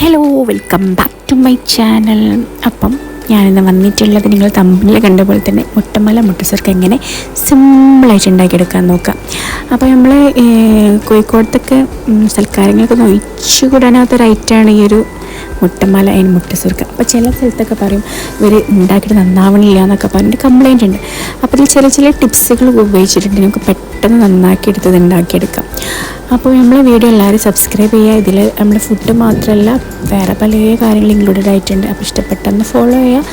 Hello welcome back to my channel അപ്പം ഞാനിന്ന് വന്നിട്ടുള്ളത് നിങ്ങൾ തമ്മിൽ കണ്ട പോലെ തന്നെ മുട്ടമല മുട്ടസർക്ക് എങ്ങനെ സിമ്പിളായിട്ട് ഉണ്ടാക്കിയെടുക്കാൻ നോക്കാം. അപ്പോൾ നമ്മൾ കോഴിക്കോടത്തൊക്കെ സൽക്കാരങ്ങളൊക്കെ സൽക്കാരങ്ങൾക്കൊന്നും ഒഴിച്ചുകൂടാനാത്തൊരു ഐറ്റമാണ് ഈ ഒരു മുട്ടമല അതിന് മുട്ടസുർക്ക അപ്പോൾ ചില സ്ഥലത്തൊക്കെ പറയും ഇവർ ഉണ്ടാക്കിയിട്ട് നന്നാവണില്ല എന്നൊക്കെ പറഞ്ഞിട്ട് കംപ്ലൈന്റ് ഉണ്ട്. അപ്പോൾ ഇതിൽ ചില ചില ടിപ്സുകൾ ഉപയോഗിച്ചിട്ടുണ്ട്. നമുക്ക് പെട്ടെന്ന് നന്നാക്കി ഇത് ഉണ്ടാക്കിയെടുക്കാം. അപ്പോൾ നമ്മൾ വീഡിയോ എല്ലാവരും സബ്സ്ക്രൈബ് ചെയ്യുക. ഇതിൽ നമ്മുടെ ഫുഡ് മാത്രമല്ല വേറെ പല കാര്യങ്ങൾ ഇൻക്ലൂഡഡ് ആയിട്ടുണ്ട്. അപ്പോൾ ഇഷ്ടപ്പെട്ടെന്ന് ഫോളോ ചെയ്യുക.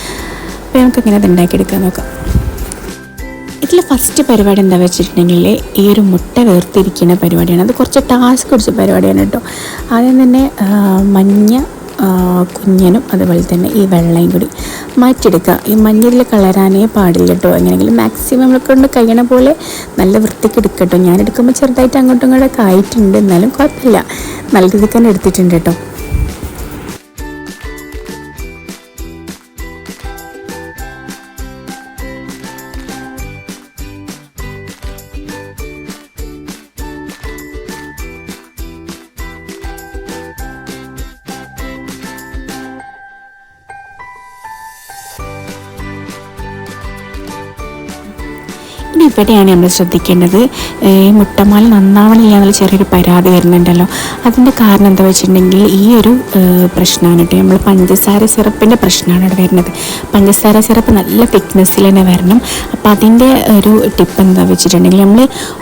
അപ്പോൾ നമുക്ക് ഇങ്ങനെ അത് ഉണ്ടാക്കിയെടുക്കാൻ നോക്കാം. ഇതിൽ ഫസ്റ്റ് പരിപാടി എന്താ വെച്ചിട്ടുണ്ടെങ്കിൽ ഈ ഒരു മുട്ട വേർതിരിക്കുന്ന പരിപാടിയാണ്. അത് കുറച്ച് ടാസ്ക് കുറച്ച് പരിപാടിയാണ് കേട്ടോ. ആദ്യം തന്നെ മഞ്ഞ കുഞ്ഞനും അതുപോലെ തന്നെ ഈ വെള്ളയും കൂടി മാറ്റിയെടുക്കുക. ഈ മഞ്ഞയിൽ കളരാനേ പാടില്ല കേട്ടോ. എങ്ങനെയെങ്കിലും മാക്സിമം നമ്മളെ കൊണ്ട് കഴിയണ പോലെ നല്ല വൃത്തിക്ക് എടുക്കട്ടോ. ഞാൻ എടുക്കുമ്പോൾ ചെറുതായിട്ട് അങ്ങോട്ടും ഇങ്ങോട്ടൊക്കെ ആയിട്ടുണ്ട്. എന്നാലും കുഴപ്പമില്ല. നല്ല രീതിക്ക് തന്നെ എടുത്തിട്ടുണ്ട് കേട്ടോ. ഇനി ഇവിടെയാണ് നമ്മൾ ശ്രദ്ധിക്കേണ്ടത്. ഈ മുട്ടമാല നന്നാവണില്ല എന്നുള്ള ചെറിയൊരു പരാതി വരുന്നുണ്ടല്ലോ. അതിന്റെ കാരണം എന്താ വെച്ചിട്ടുണ്ടെങ്കിൽ ഈ ഒരു പ്രശ്നമാണ് കേട്ടോ. നമ്മൾ പഞ്ചസാര സിറപ്പിന്റെ പ്രശ്നമാണ് ഇവിടെ വരുന്നത്. പഞ്ചസാര സിറപ്പ് നല്ല തിക്നെസ്സിൽ തന്നെ വരണം. അപ്പോൾ അതിന്റെ ഒരു ടിപ്പ് എന്താ വെച്ചിട്ടുണ്ടെങ്കിൽ നമ്മൾ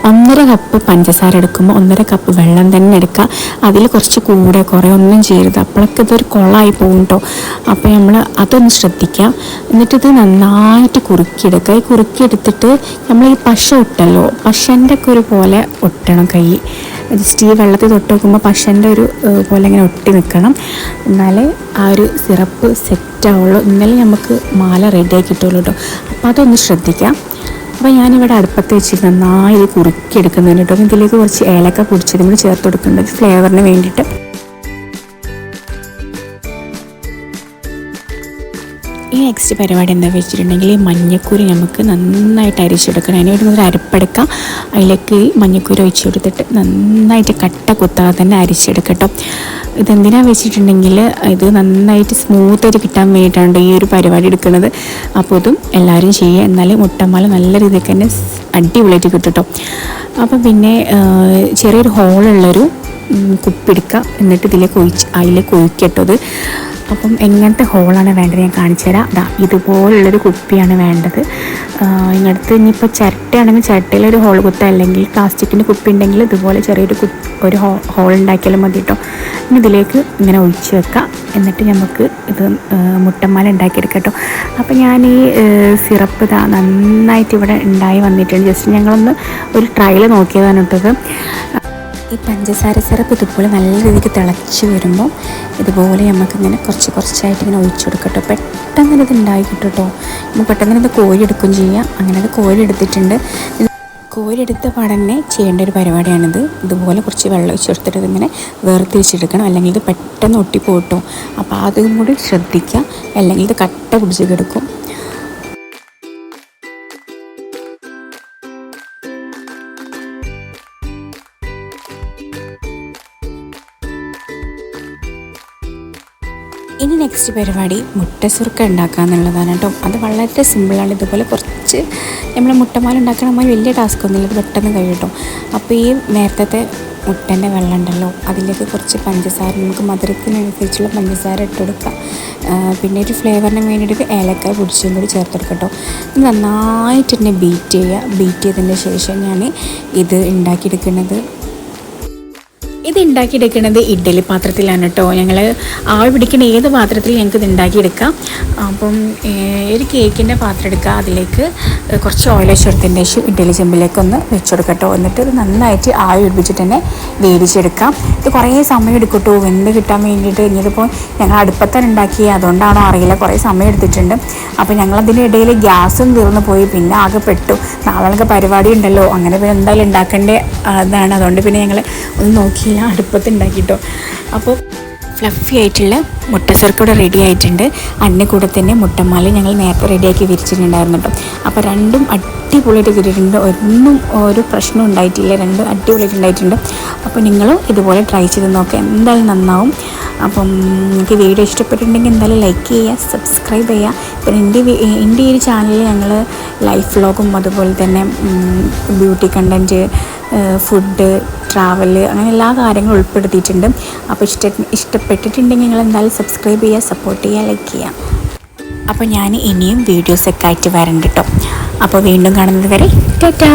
ഒന്നര കപ്പ് പഞ്ചസാര എടുക്കുമ്പോൾ ഒന്നര കപ്പ് വെള്ളം തന്നെ എടുക്കുക. അതിൽ കുറച്ച് കൂടെ കുറേ ഒന്നും ചെയ്യരുത്. അപ്പോഴൊക്കെ ഇതൊരു കുളമായി പോകും കേട്ടോ. അപ്പോൾ നമ്മൾ അതൊന്ന് ശ്രദ്ധിക്കുക. എന്നിട്ടിത് നന്നായിട്ട് കുറുക്കിയെടുക്കുക. ഈ കുറുക്കിയെടുത്തിട്ട് നമ്മൾ ഈ പശ ഒട്ടല്ലോ. പശന്റെ ഒക്കെ ഒരു പോലെ ഒട്ടണം കൈ. ജസ്റ്റ് ഈ വെള്ളത്തിൽ തൊട്ട് നോക്കുമ്പോൾ പശന്റെ ഒരു പോലെ ഇങ്ങനെ ഒട്ടി നിൽക്കണം. എന്നാലേ ആ ഒരു സിറപ്പ് സെറ്റാവുള്ളൂ ഇന്നലെ നമുക്ക് മാല റെഡിയായി കിട്ടുള്ളൂ കേട്ടോ അപ്പോൾ അതൊന്ന് ശ്രദ്ധിക്കാം. അപ്പോൾ ഞാനിവിടെ അടുപ്പത്ത് വെച്ച് നന്നായി കുറുക്കി എടുക്കുന്നുണ്ട് കേട്ടോ ഇതിലേക്ക് കുറച്ച് ഏലക്ക പൊടിച്ചതും കൂടി ചേർത്ത് കൊടുക്കുന്നുണ്ട് ഫ്ലേവറിന് വേണ്ടിയിട്ട്. ഈ നെക്സ്റ്റ് പരിപാടി എന്താ വെച്ചിട്ടുണ്ടെങ്കിൽ മഞ്ഞക്കൂരി നമുക്ക് നന്നായിട്ട് അരിച്ചെടുക്കണം അതിന് വേണ്ടി ഒരു അരപ്പെടുക്കാം. അതിലേക്ക് മഞ്ഞക്കൂരി ഒഴിച്ചു കൊടുത്തിട്ട് നന്നായിട്ട് കട്ട കുത്താതെ തന്നെ അരിച്ചെടുക്കട്ടോ. ഇതെന്തിനാ വെച്ചിട്ടുണ്ടെങ്കിൽ ഇത് നന്നായിട്ട് സ്മൂത്തായിട്ട് കിട്ടാൻ വേണ്ടിയിട്ടാണ് ഈ ഒരു പരിപാടി എടുക്കുന്നത്. അപ്പോൾ ഇതും എല്ലാവരും ചെയ്യുക. എന്നാലേ മുട്ടമാല നല്ല രീതിക്ക് തന്നെ അടിപൊളിയായിട്ട് കിട്ടും അപ്പം പിന്നെ ചെറിയൊരു ഹോളുള്ളൊരു ഉം, കുപ്പിയെടുക്കുക എന്നിട്ട് ഇതിലേക്ക് ഒഴിച്ച് അതിലേക്ക് ഒഴിക്കട്ടത് അപ്പം എങ്ങനത്തെ ഹോളാണ് വേണ്ടത് ഞാൻ കാണിച്ചു തരാം. ദാ ഇതുപോലുള്ളൊരു കുപ്പിയാണ് വേണ്ടത്. ഇങ്ങനത്തെ ഇനിയിപ്പോൾ ചിരട്ടയാണെങ്കിൽ ചിരട്ടയിലൊരു ഹോൾ കുത്ത. അല്ലെങ്കിൽ പ്ലാസ്റ്റിക്കിന്റെ കുപ്പി ഉണ്ടെങ്കിൽ ഇതുപോലെ ചെറിയൊരു കു ഒരു ഹോ ഹോൾ ഉണ്ടാക്കിയാലും മതി കേട്ടോ. ഇനി ഇതിലേക്ക് ഇങ്ങനെ ഒഴിച്ച് വെക്കാം. എന്നിട്ട് നമുക്ക് ഇത് മുട്ടമാല ഉണ്ടാക്കിയെടുക്കാം കേട്ടോ. അപ്പോൾ ഞാൻ ഈ സിറപ്പ് ഇതാ നന്നായിട്ട് ഇവിടെ ഉണ്ടായി വന്നിട്ടുണ്ട്. ജസ്റ്റ് ഞങ്ങളൊന്ന് ഒരു ട്രയൽ നോക്കിയതാണ് കേട്ടത് ഈ പഞ്ചസാര സിറപ്പ് ഇതുപോലെ നല്ല രീതിക്ക് തിളച്ച് വരുമ്പോൾ ഇതുപോലെ നമുക്കിങ്ങനെ കുറച്ച് കുറച്ചായിട്ട് ഇങ്ങനെ ഒഴിച്ചു കൊടുക്കട്ടോ. പെട്ടെന്ന് ഇത് ഉണ്ടായി കിട്ടും കേട്ടോ നമ്മൾ പെട്ടെന്ന് ഇത് കോരിയെടുക്കുകയും ചെയ്യാം. അങ്ങനെ അത് കോരിയെടുത്തിട്ടുണ്ട് കോരിയെടുത്ത പാടന്നെ ചെയ്യേണ്ട ഒരു പരിപാടിയാണിത്. ഇതുപോലെ കുറച്ച് വെള്ളം ഒഴിച്ച് കൊടുത്തിട്ട് ഇതിങ്ങനെ വേർതിരിച്ചെടുക്കണം അല്ലെങ്കിൽ ഇത് പെട്ടെന്ന് ഒട്ടിപ്പോട്ടോ അപ്പോൾ അതും കൂടി ശ്രദ്ധിക്കുക. അല്ലെങ്കിൽ ഇത് കട്ട പിടിച്ച് കിടക്കും. ഇനി നെക്സ്റ്റ് പരിപാടി മുട്ട സുർക്ക ഉണ്ടാക്കുക എന്നുള്ളതാണ് കേട്ടോ. അത് വളരെ സിമ്പിളാണ് ഇതുപോലെ കുറച്ച് നമ്മൾ മുട്ടമാല ഉണ്ടാക്കണ മാതിരി വലിയ ടാസ്ക് ഒന്നുമില്ല പെട്ടെന്ന് കഴിയും കേട്ടോ. അപ്പോൾ ഈ നേരത്തെ മുട്ടന്റെ വെള്ളം ഉണ്ടല്ലോ. അതിലേക്ക് കുറച്ച് പഞ്ചസാര നമുക്ക് മധുരത്തിനനുസരിച്ചുള്ള പഞ്ചസാര ഇട്ട് കൊടുക്കാം. പിന്നെ ഒരു ഫ്ലേവറിന് വേണ്ടിയിട്ട് ഏലക്കായ പൊടിച്ചും കൂടി ചേർത്ത് കൊടുക്കാം കേട്ടോ. നന്നായിട്ട് തന്നെ ബീറ്റ് ചെയ്യുക. ബീറ്റ് ചെയ്തതിന് ശേഷം ഞാൻ ഇത് ഉണ്ടാക്കിയെടുക്കുന്നത് ഇത് ഉണ്ടാക്കിയെടുക്കുന്നത് ഇഡ്ഡലി പാത്രത്തിലാണ് കേട്ടോ. ഞങ്ങൾ ആവി പിടിക്കുന്ന ഏത് പാത്രത്തിൽ ഞങ്ങൾക്ക് ഇത് ഉണ്ടാക്കിയെടുക്കാം അപ്പം ഒരു കേക്കിന്റെ പാത്രം എടുക്കുക അതിലേക്ക് കുറച്ച് ഓയിൽ ചേർത്തതിന് ശേഷം ഇഡ്ഡലി ചെമ്പിലേക്ക് ഒന്ന് വെച്ച് കൊടുക്കുക കേട്ടോ. എന്നിട്ട് ഇത് നന്നായിട്ട് ആവി പിടിപ്പിച്ചിട്ട് തന്നെ വേവിച്ചെടുക്കാം. ഇത് കുറേ സമയം എടുക്കും കേട്ടോ. വെന്ത് കിട്ടാൻ വേണ്ടിയിട്ട് ഇനിയിപ്പോൾ ഞങ്ങൾ അടുപ്പത്താണ് ഉണ്ടാക്കി അതുകൊണ്ടാണോ അറിയില്ല. കുറേ സമയം എടുത്തിട്ടുണ്ട്. അപ്പോൾ ഞങ്ങൾ അതിന്റെ ഇടയിൽ ഗ്യാസും തീർന്നു പോയി. പിന്നെ ആകെ പെട്ടു. നാളെ പരിപാടി ഉണ്ടല്ലോ. അങ്ങനെ പിന്നെ എന്തായാലും ഉണ്ടാക്കേണ്ട? അതാണ്. അതുകൊണ്ട് പിന്നെ ഞങ്ങൾ ഒന്ന് നോക്കിയില്ല അടുപ്പത്ത് ഉണ്ടാക്കിട്ടോ അപ്പോൾ ഫ്ലഫി ആയിട്ടുള്ള മുട്ട സർക്കൂടെ റെഡി ആയിട്ടുണ്ട്. അതിന്റെ കൂടെ തന്നെ മുട്ടമാല ഞങ്ങൾ നേരത്തെ റെഡിയാക്കി വിരിച്ചിട്ടുണ്ടായിരുന്നു കേട്ടോ. അപ്പോൾ രണ്ടും അടിപൊളിയായിട്ട് കിട്ടിയിട്ടുണ്ട് ഒന്നും ഒരു പ്രശ്നം ഉണ്ടായിട്ടില്ല. രണ്ടും അടിപൊളിയായിട്ട് ഉണ്ടായിട്ടുണ്ട്. അപ്പോൾ നിങ്ങളും ഇതുപോലെ ട്രൈ ചെയ്ത് നോക്കുക എന്തായാലും നന്നാവും. അപ്പം നിങ്ങൾക്ക് വീഡിയോ ഇഷ്ടപ്പെട്ടിട്ടുണ്ടെങ്കിൽ എന്തായാലും ലൈക്ക് ചെയ്യുക സബ്സ്ക്രൈബ് ചെയ്യുക. പിന്നെ എന്റെ എന്റെ ഈ ഒരു ചാനലിൽ ഞങ്ങൾ ലൈഫ് വ്ളോഗും അതുപോലെ തന്നെ ബ്യൂട്ടി കണ്ടന്റ് ഫുഡ് ട്രാവൽ അങ്ങനെ എല്ലാ കാര്യങ്ങളും ഉൾപ്പെടുത്തിയിട്ടുണ്ട്. അപ്പോൾ ഇഷ്ട ഇഷ്ടപ്പെട്ടിട്ടുണ്ടെങ്കിൽ നിങ്ങൾ എന്തായാലും സബ്സ്ക്രൈബ് ചെയ്യുക സപ്പോർട്ട് ചെയ്യുക ലൈക്ക് ചെയ്യുക. അപ്പോൾ ഞാൻ ഇനിയും വീഡിയോസൊക്കെ ആയിട്ട് വരണ്ട് കേട്ടോ അപ്പോൾ വീണ്ടും കാണുന്നത് വരെ ടാറ്റാ!